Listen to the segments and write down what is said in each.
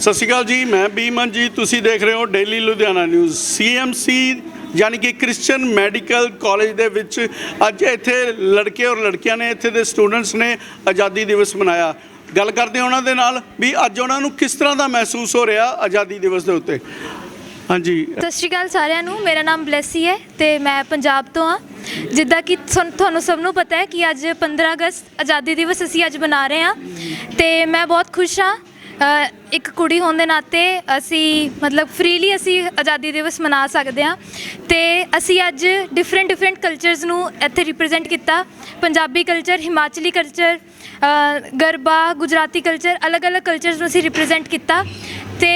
ਸਤਿ ਸ਼੍ਰੀ ਅਕਾਲ ਜੀ, ਮੈਂ ਬੀਮਨ ਜੀ ਤੁਸੀਂ ਦੇਖ ਰਹੇ ਹੋ ਡੇਲੀ ਲੁਧਿਆਣਾ ਨਿਊਜ਼ ਸੀਐਮਸੀ ਯਾਨੀ ਕਿ ਕ੍ਰਿਸਚੀਅਨ ਮੈਡੀਕਲ ਕਾਲਜ ਦੇ ਵਿੱਚ ਅੱਜ ਇੱਥੇ ਲੜਕੇ ਔਰ ਲੜਕੀਆਂ ਨੇ, ਇੱਥੇ ਦੇ ਸਟੂਡੈਂਟਸ ਨੇ ਆਜ਼ਾਦੀ ਦਿਵਸ ਮਨਾਇਆ। ਗੱਲ ਕਰਦੇ ਹਾਂ ਉਹਨਾਂ ਦੇ ਨਾਲ ਵੀ ਅੱਜ ਉਹਨਾਂ ਨੂੰ ਕਿਸ ਤਰ੍ਹਾਂ ਦਾ ਮਹਿਸੂਸ ਹੋ ਰਿਹਾ ਆਜ਼ਾਦੀ ਦਿਵਸ ਦੇ ਉੱਤੇ। ਹਾਂਜੀ। ਸਤਿ ਸ਼੍ਰੀ ਅਕਾਲ ਸਾਰਿਆਂ ਨੂੰ, ਮੇਰਾ ਨਾਮ ਬਲੈਸੀ ਹੈ ਤੇ ਮੈਂ ਪੰਜਾਬ ਤੋਂ ਹਾਂ। ਜਿੱਦਾਂ ਕਿ ਤੁਹਾਨੂੰ ਤੁਹਾਨੂੰ ਸਭ ਨੂੰ ਪਤਾ ਹੈ ਕਿ ਅੱਜ 15 ਅਗਸਤ ਆਜ਼ਾਦੀ ਦਿਵਸ ਅਸੀਂ ਅੱਜ ਮਨਾ ਰਹੇ ਹਾਂ ਤੇ ਮੈਂ ਬਹੁਤ ਖੁਸ਼ ਹਾਂ ਅ, ਇੱਕ ਕੁੜੀ ਹੋਣ ਦੇ ਨਾਤੇ ਅਸੀਂ ਮਤਲਬ ਫ੍ਰੀਲੀ ਅਸੀਂ ਆਜ਼ਾਦੀ ਦਿਵਸ ਮਨਾ ਸਕਦੇ ਹਾਂ ਤੇ ਅਸੀਂ ਅੱਜ ਡਿਫਰੈਂਟ ਡਿਫਰੈਂਟ ਕਲਚਰਸ ਨੂੰ ਇੱਥੇ ਰਿਪਰੈਜ਼ੈਂਟ ਕੀਤਾ। Punjabi culture Himachali culture Garba Gujarati culture ਅਲੱਗ-ਅਲੱਗ ਕਲਚਰਸ ਨੂੰ ਅਸੀਂ ਰਿਪਰੈਜ਼ੈਂਟ ਕੀਤਾ ਤੇ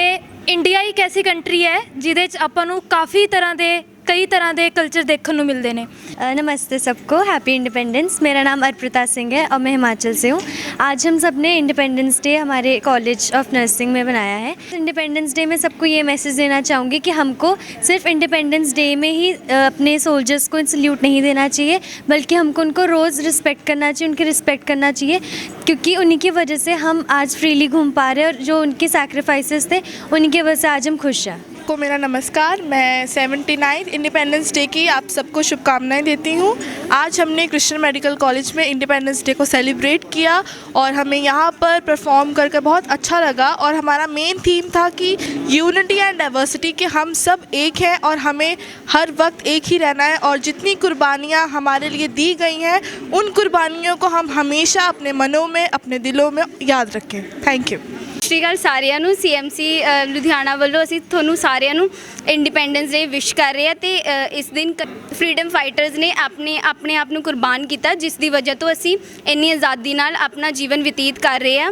ਇੰਡੀਆ ਇੱਕ ਐਸੀ ਕੰਟਰੀ ਹੈ ਜਿਹਦੇ 'ਚ ਆਪਾਂ ਨੂੰ ਕਾਫੀ ਤਰ੍ਹਾਂ ਦੇ ਕਈ ਤਰ੍ਹਾਂ ਦੇ ਕਲਚਰ ਦੇਖਣ ਨੂੰ ਮਿਲਦੇ ਨੇ अ, नमस्ते सबको हैप्पी इंडिपेंडेंस मेरा नाम अर्पिता सिंह है और मैं हिमाचल से हूँ आज हम सब ने इंडिपेंडेंस डे हमारे कॉलेज ऑफ नर्सिंग में बनाया है इंडिपेंडेंस डे में सबको ये मैसेज देना चाहूँगी कि हमको सिर्फ इंडिपेंडेंस डे में ही अ, अपने सोल्जर्स को सल्यूट नहीं देना चाहिए बल्कि हमको उनको रोज़ रिस्पेक्ट करना चाहिए उनकी रिस्पेक्ट करना चाहिए क्योंकि उन्हीं की वजह से हम आज फ्रीली घूम पा रहे हैं और जो उनके सैक्रिफाइसेस थे उन्हीं की वजह से आज हम खुश हैं को मेरा नमस्कार। मैं 79 इंडिपेंडेंस डे की आप सबको शुभकामनाएँ देती हूँ। आज हमने क्रिश्चियन मेडिकल कॉलेज में इंडिपेंडेंस डे को सेलिब्रेट किया और हमें यहाँ पर परफॉर्म करके बहुत अच्छा लगा और हमारा मेन थीम था कि यूनिटी एंड डाइवर्सिटी के हम सब एक हैं और हमें हर वक्त एक ही रहना है और जितनी कुर्बानियाँ हमारे लिए दी गई हैं, उन कुर्बानियों को हम हमेशा अपने मनों में, अपने दिलों में याद रखें। थैंक यू ਸ਼੍ਰੀ ਅਕਾਲ ਸਾਰਿਆਂ ਨੂੰ ਸੀਐਮਸੀ ਲੁਧਿਆਣਾ ਵੱਲੋਂ ਅਸੀਂ ਤੁਹਾਨੂੰ ਸਾਰਿਆਂ ਨੂੰ ਇੰਡੀਪੈਂਡੈਂਸ ਡੇ ਵਿਸ਼ ਕਰ ਰਹੇ ਹਾਂ ਤੇ ਇਸ ਦਿਨ ਫਰੀडम ਫਾਈਟਰਸ ਨੇ ਆਪਣੇ ਆਪਣੇ ਆਪ ਨੂੰ ਕੁਰਬਾਨ ਕੀਤਾ, ਜਿਸ ਦੀ ਵਜ੍ਹਾ ਤੋਂ ਅਸੀਂ ਇੰਨੀ ਆਜ਼ਾਦੀ ਨਾਲ ਆਪਣਾ ਜੀਵਨ ਬਤੀਤ ਕਰ ਰਹੇ ਹਾਂ।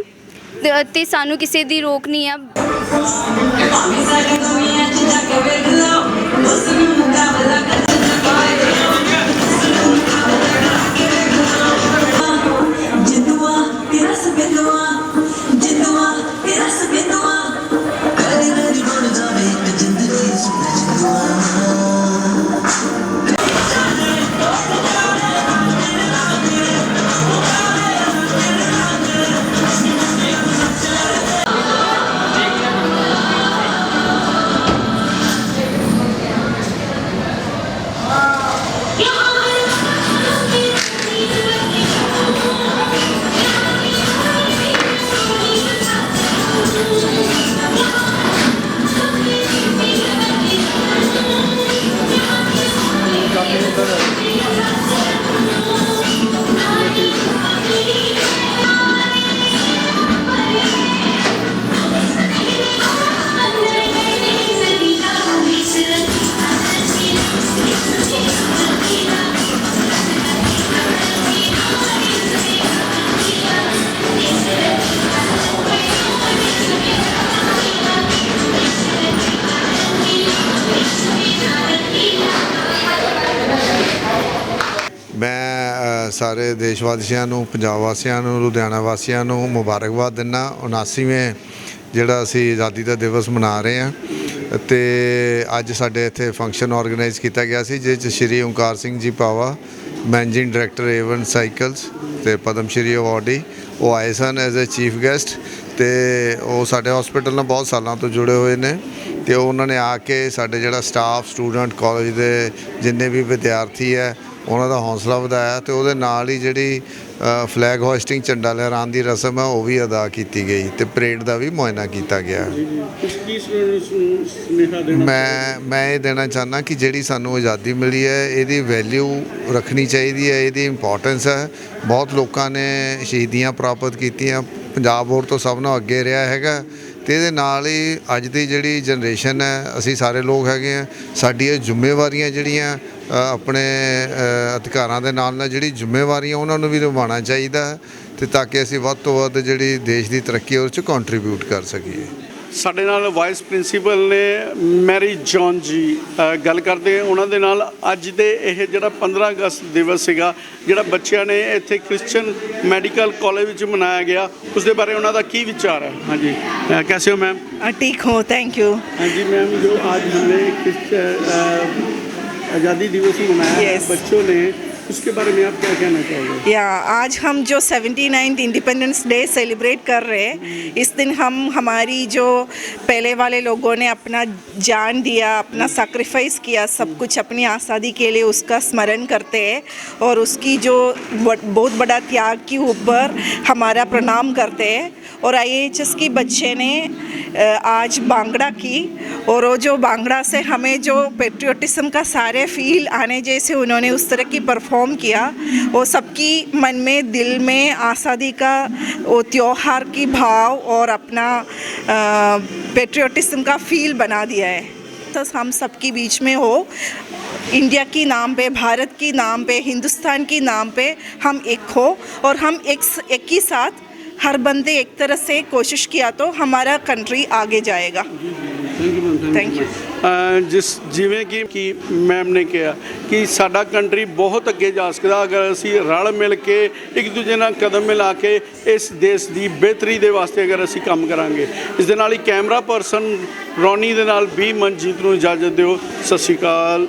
ਤੇ- ਸਾਨੂੰ ਕਿਸੇ ਦੀ ਰੋਕ ਨਹੀਂ ਆ। ਜਿੰਦੂਆ ਮੈਂ ਸਾਰੇ ਦੇਸ਼ ਵਾਸੀਆਂ ਨੂੰ, ਪੰਜਾਬ ਵਾਸੀਆਂ ਨੂੰ, ਲੁਧਿਆਣਾ ਵਾਸੀਆਂ ਨੂੰ ਮੁਬਾਰਕਬਾਦ ਦਿੰਦਾ 79ਵੇਂ ਜਿਹੜਾ ਅਸੀਂ ਆਜ਼ਾਦੀ ਦਾ ਦਿਵਸ ਮਨਾ ਰਹੇ ਹਾਂ ਤੇ ਅੱਜ ਸਾਡੇ ਇੱਥੇ ਫੰਕਸ਼ਨ ਆਰਗੇਨਾਈਜ਼ ਕੀਤਾ ਗਿਆ ਸੀ, ਜਿਸ 'ਚ Shri Onkar Singh ji Pahwa managing director Avon cycles ਤੇ ਪਦਮ ਸ਼੍ਰੀ ਅਵਾਰਡੀ ਉਹ ਆਏ ਸਨ ਐਜ਼ ਅ ਚੀਫ ਗੈਸਟ ਤੇ ਉਹ ਸਾਡੇ ਹਸਪੀਟਲ ਨਾਲ ਬਹੁਤ ਸਾਲਾਂ ਤੋਂ ਜੁੜੇ ਹੋਏ ਨੇ ਤੇ ਉਹਨਾਂ ਨੇ ਆ ਕੇ ਸਾਡੇ ਜਿਹੜਾ ਸਟਾਫ ਸਟੂਡੈਂਟ ਕਾਲਜ ਦੇ ਜਿੰਨੇ ਵੀ ਵਿਦਿਆਰਥੀ ਹੈ ਉਹਨਾਂ ਦਾ ਹੌਸਲਾ ਵਧਾਇਆ ਤੇ ਉਹਦੇ ਨਾਲ ਹੀ ਜਿਹੜੀ ਫਲੈਗ ਹੋਇਸਟਿੰਗ ਝੰਡਾ ਲਹਿਰਾਉਣ ਦੀ ਰਸਮ ਹੈ ਉਹ ਵੀ ਅਦਾ ਕੀਤੀ ਗਈ ਤੇ ਪਰੇਡ ਦਾ ਵੀ ਮੁਆਇਨਾ ਕੀਤਾ ਗਿਆ। ਮੈਂ ਮੈਂ ਇਹ ਦੇਣਾ ਚਾਹੁੰਦਾ ਕਿ ਜਿਹੜੀ ਸਾਨੂੰ ਆਜ਼ਾਦੀ ਮਿਲੀ ਹੈ ਇਹਦੀ ਵੈਲਿਊ ਰੱਖਣੀ ਚਾਹੀਦੀ ਹੈ ਇਹਦੀ ਇੰਪੋਰਟੈਂਸ ਹੈ। ਬਹੁਤ ਲੋਕਾਂ ਨੇ ਸ਼ਹੀਦੀਆਂ ਪ੍ਰਾਪਤ ਕੀਤੀਆਂ ਪੰਜਾਬ ਹੋਰ ਤੋਂ ਸਭ ਨਾਲੋਂ ਅੱਗੇ ਰਿਹਾ ਹੈਗਾ ਤੇ ਇਹਦੇ ਨਾਲ ਹੀ ਅੱਜ ਦੀ ਜਿਹੜੀ ਜਨਰੇਸ਼ਨ ਹੈ ਅਸੀਂ ਸਾਰੇ ਲੋਕ ਹੈਗੇ ਆ ਸਾਡੀ ਇਹ ਜ਼ਿੰਮੇਵਾਰੀਆਂ ਜਿਹੜੀਆਂ ਆਪਣੇ ਅਧਿਕਾਰਾਂ ਦੇ ਨਾਲ ਨਾਲ ਜਿਹੜੀ ਜ਼ਿੰਮੇਵਾਰੀਆਂ ਉਹਨਾਂ ਨੂੰ ਵੀ ਨਿਭਾਉਣਾ ਚਾਹੀਦਾ ਹੈ ਤੇ ਤਾਂ ਕਿ ਅਸੀਂ ਵੱਧ ਤੋਂ ਵੱਧ ਜਿਹੜੀ ਦੇਸ਼ ਦੀ ਤਰੱਕੀ ਉਸ 'ਚ ਕੰਟਰੀਬਿਊਟ ਕਰ ਸਕੀਏ। ਸਾਡੇ ਨਾਲ ਵਾਈਸ ਪ੍ਰਿੰਸੀਪਲ ਨੇ ਮੈਰੀ ਜੌਨ ਜੀ ਗੱਲ ਕਰਦੇ ਉਹਨਾਂ ਦੇ ਨਾਲ ਅੱਜ ਦੇ ਇਹ ਜਿਹੜਾ 15 ਅਗਸਤ ਦਿਵਸ ਸੀਗਾ ਜਿਹੜਾ ਬੱਚਿਆਂ ਨੇ ਇੱਥੇ ਕ੍ਰਿਸਚੀਅਨ ਮੈਡੀਕਲ ਕਾਲਜ ਵਿੱਚ ਮਨਾਇਆ ਗਿਆ ਉਸ ਦੇ ਬਾਰੇ ਉਹਨਾਂ ਦਾ ਕੀ ਵਿਚਾਰ ਹੈ? ਹਾਂਜੀ ਕੈਸੇ ਹੋ ਮੈਮ ਠੀਕ ਹੋ ਥੈਂਕ ਯੂ ਹਾਂਜੀ ਮੈਮ ਜੋ ਅੱਜ ਹਮਨੇ आज़ादी दिवस मनाया है Yes. बच्चों ने उसके बारे में आप क्या कहना चाहोगे? या आज हम जो 79th इंडिपेंडेंस डे सेलिब्रेट कर रहे हैं इस दिन हम हमारी जो पहले वाले लोगों ने अपना जान दिया अपना सैक्रिफाइस किया सब कुछ अपनी आज़ादी के लिए उसका स्मरण करते हैं और उसकी जो बहुत बड़ा त्याग के ऊपर हमारा प्रणाम करते हैं। और आई की बच्चे ने आज बांगड़ा की और वो जो बांगड़ा से हमें जो पेट्रियोटिज्म का सारे फील आने जैसे उन्होंने उस तरह की परफॉर्म किया, वो सबकी मन में, दिल में आज़ादी का वो त्योहार की भाव और अपना पेट्रियोटिज्म का फील बना दिया है। तो हम सबके बीच में हो, इंडिया की नाम पे, भारत की नाम पे, हिंदुस्तान की नाम पे हम एक हो और हम एक एक ही साथ हर बंदे एक तरह से कोशिश किया तो हमारा कंट्री आगे जाएगा thank you ma'am Thank you. ਜਿਸ ਜਿਵੇਂ ਕਿ ਕਿ ਮੈਮ ਨੇ ਕਿਹਾ ਕਿ ਸਾਡਾ ਕੰਟਰੀ ਬਹੁਤ ਅੱਗੇ ਜਾ ਸਕਦਾ ਅਗਰ ਅਸੀਂ ਰਲ ਮਿਲ ਕੇ ਇੱਕ ਦੂਜੇ ਨਾਲ ਕਦਮ ਮਿਲਾ ਕੇ ਇਸ ਦੇਸ਼ ਦੀ ਬਿਹਤਰੀ ਦੇ ਵਾਸਤੇ ਅਗਰ ਅਸੀਂ ਕੰਮ ਕਰਾਂਗੇ ਇਸ ਦੇ ਨਾਲ ਹੀ ਕੈਮਰਾ ਪਰਸਨ ਰੌਣੀ ਦੇ ਨਾਲ ਵੀ ਮਨਜੀਤ ਨੂੰ ਇਜਾਜ਼ਤ ਦਿਓ ਸਤਿ ਸ਼੍ਰੀ ਅਕਾਲ